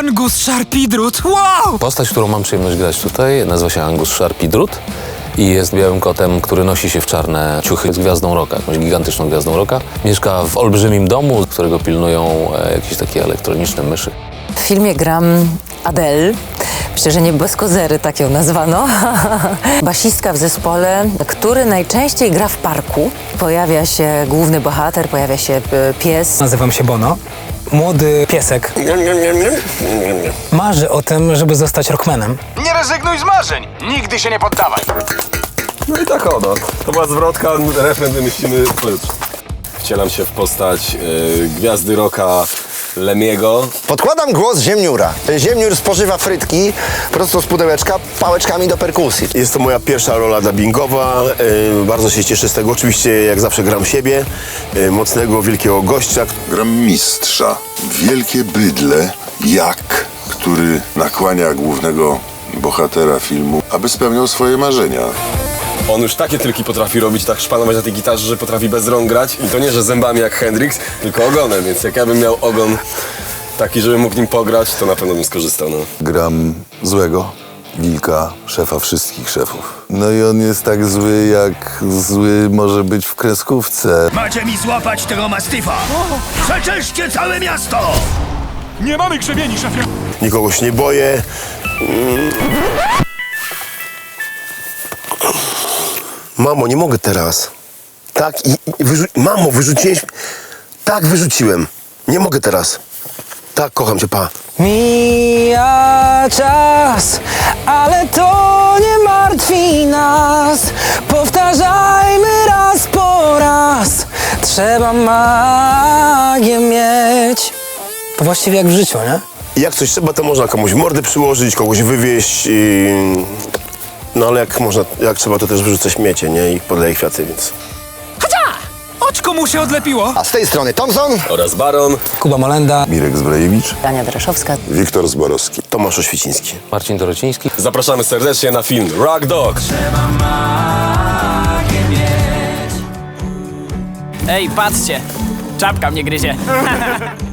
Angus Sharpidrut, wow! Postać, którą mam przyjemność grać tutaj, nazywa się Angus Sharpidrut i jest białym kotem, który nosi się w czarne ciuchy. Jest gwiazdą roka, jakąś gigantyczną gwiazdą roka. Mieszka w olbrzymim domu, którego pilnują e, jakieś takie elektroniczne myszy. W filmie gram Adele. Myślę, że nie bez kozery tak ją nazwano. Basistka w zespole, który najczęściej gra w parku. Pojawia się główny bohater, pojawia się e, pies. Nazywam się Bono. Młody piesek marzy o tym, żeby zostać rockmanem. Nie rezygnuj z marzeń! Nigdy się nie poddawaj! No i tak ono. To była zwrotka, refren wymyślimy klucz. Wcielam się w postać y, gwiazdy roka Lemiego. Podkładam głos ziemniura. Ten ziemniur spożywa frytki prosto z pudełeczka pałeczkami do perkusji. Jest to moja pierwsza rola dubbingowa. y, Bardzo się cieszę z tego. Oczywiście, jak zawsze, gram siebie, y, mocnego, wielkiego gościa. Gram mistrza. Wielkie bydle, jak, który nakłania głównego bohatera filmu, aby spełniał swoje marzenia. On już takie triki potrafi robić, tak szpanować na tej gitarze, że potrafi bez rąk grać. I to nie, że zębami jak Hendrix, tylko ogonem. Więc jak ja bym miał ogon taki, żeby mógł nim pograć, to na pewno bym skorzystał. No. Gram złego, wilka, szefa wszystkich szefów. No i on jest tak zły, jak zły może być w kreskówce. Macie mi złapać tego mastyfa! Przeczeszcie całe miasto! Nie mamy grzebieni, szefie! Nikogo się nie boję. Mm. Mamo, nie mogę teraz. Tak, i, i wyrzu- Mamo, wyrzuciłeś... Tak, wyrzuciłem. Nie mogę teraz. Tak, kocham cię, pa. Mija czas, ale to nie martwi nas. Powtarzajmy raz po raz. Trzeba magię mieć. To właściwie jak w życiu, nie? Jak coś trzeba, to można komuś mordę przyłożyć, kogoś wywieźć. I... No ale jak można, jak trzeba, to też wyrzucę śmiecie, nie? I podleję kwiaty, więc... Oczko mu się odlepiło. A z tej strony Thompson. Oraz Baron. Kuba Molenda. Mirek Zbrajewicz, Ania Dreszowska. Wiktor Zborowski. Tomasz Oświeciński. Marcin Dorociński. Zapraszamy serdecznie na film Rock Dog. Ej, patrzcie, czapka mnie gryzie.